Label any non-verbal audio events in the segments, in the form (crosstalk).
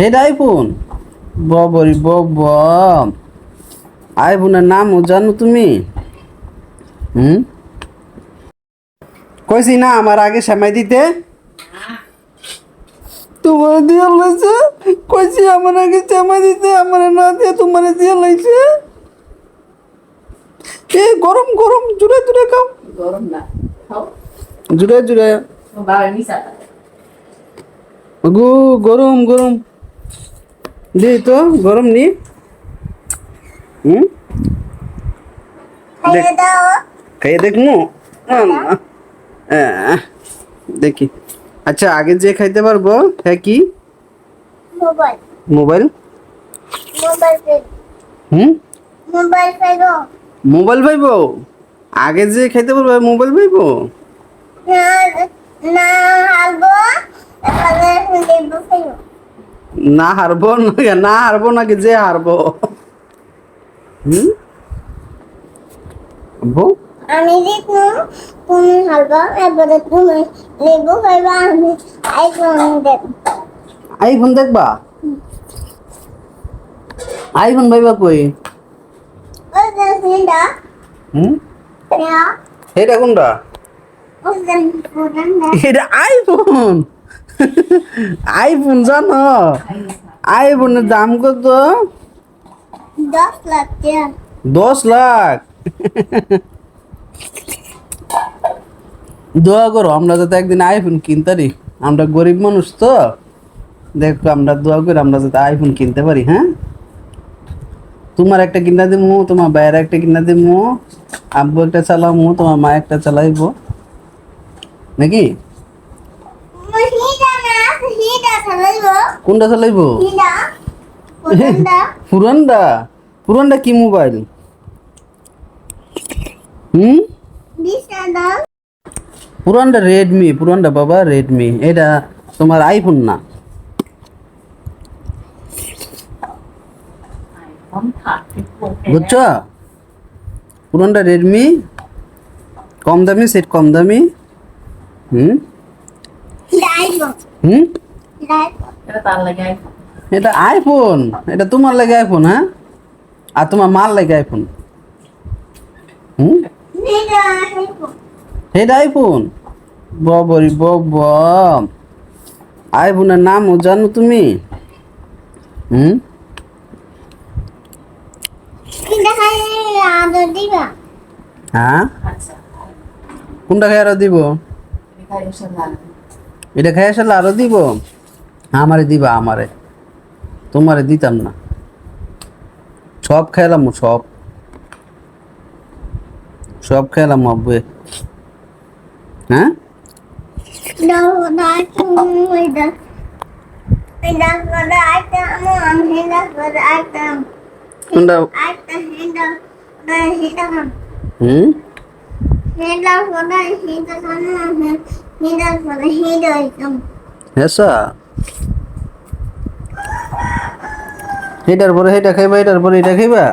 Head iPhone বাবরি বাবা। আইফোনের নাম জানো তুমি? হুম? কইছি না আমার আগে সেমাই দিতে? তোমার দিয়ে লাইছে? কইছি আমার আগে সেমাই দিতে আমার না দিয়ে তোমার দিয়ে লাইছে? এ গরম গরম জুড়ে জুড়ে খাও। গরম না খাও। জুড়ে জুড়ে। গু গরম গরম। দে তো গরম নি। হুম? খাইয়ে দেখমু দেখি আচ্ছা আগে যে খাইতে পারব হ্যাঁ কি? মোবাইল। মোবাইল? হুম? মোবাইল পাইবো। আগে যে খাইতে পারব মোবাইল পাইবো? না না না হারবো না হারবো নাকি যে হারবো? হুম? আমি দেখব তুমি হারবো এবারে তুমি দেবো পাইবা আমি আইফোন দেব আইফোন দেখবা? আইফোন পাইবা কই? ওই যে সিন্ডা হুম? এটা কোনটা? ওই যে পুরানা এটা আইফোন আইফোন জানো? আইফোনের দাম কত? দশ লাখ দশ লাখ? দোয়া করো আমরা যাতে একদিন আইফোন কিনতারি আমরা গরিব মানুষ তো। দেখো আমরা দোয়া করি আমরা যাতে আইফোন কিনতে পারি হ্যাঁ? তোমার একটা কিনা দিমু তোমার বাইরে একটা কিনা দিমু আব্বু একটা চালামু তোমার মা একটা চালাইবো। নাকি হিডা না হিডা চালাইবো কোনটা চালাইবো? (laughs) পুরানটা? পুরানটা? কি মোবাইল? হুম? পুরানটা রেডমি পুরানটা বাবা রেডমি এটা তোমার আইফোন না। থাকতে পুরানটা রেডমি কম দামি সেট কম দামি। হুম? হুম? এটা আইফোন। এটা তোমার লাগে আইফোন হ্যাঁ? আর তোমার মার লাগে আইফোন? হুম? আইফোন? এটা আইফোন বাবরি বাবা আইফোনের নাম জানো তুমি? হুম? হ্যাঁ? আচ্ছা। কোনটা খাই আরও দিব? এটা খাই আসলে আরও দিব? আমারে দিবা আমারে। তোমারে দিতাম না। সব খেলাম সব। সব খেলাম আব্বু। হ্যাঁ? কোনটা? হেসা? এটার পরে এটা খাইবা এটার পরে এটা খাইবা?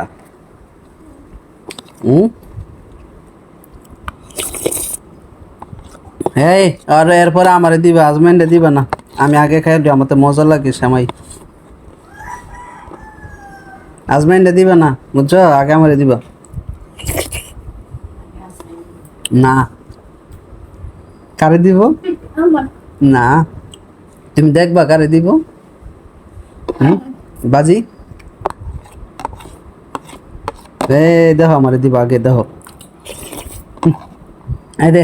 হুম? এই আর এরপরে আমারে দিবা হাজবেন্ডে দিবা না। আমি আগে খাইলি আমার তো মজা লাগে সেমাই হাজবেন্ডে দিবা না বুঝছ? আগে আমারে দিবা। না। কারে দিব? না। তুমি দেখবা কারে দিব হুম বাজি এ দেখো আমারে দিব আগে দেখো হুম, এই দে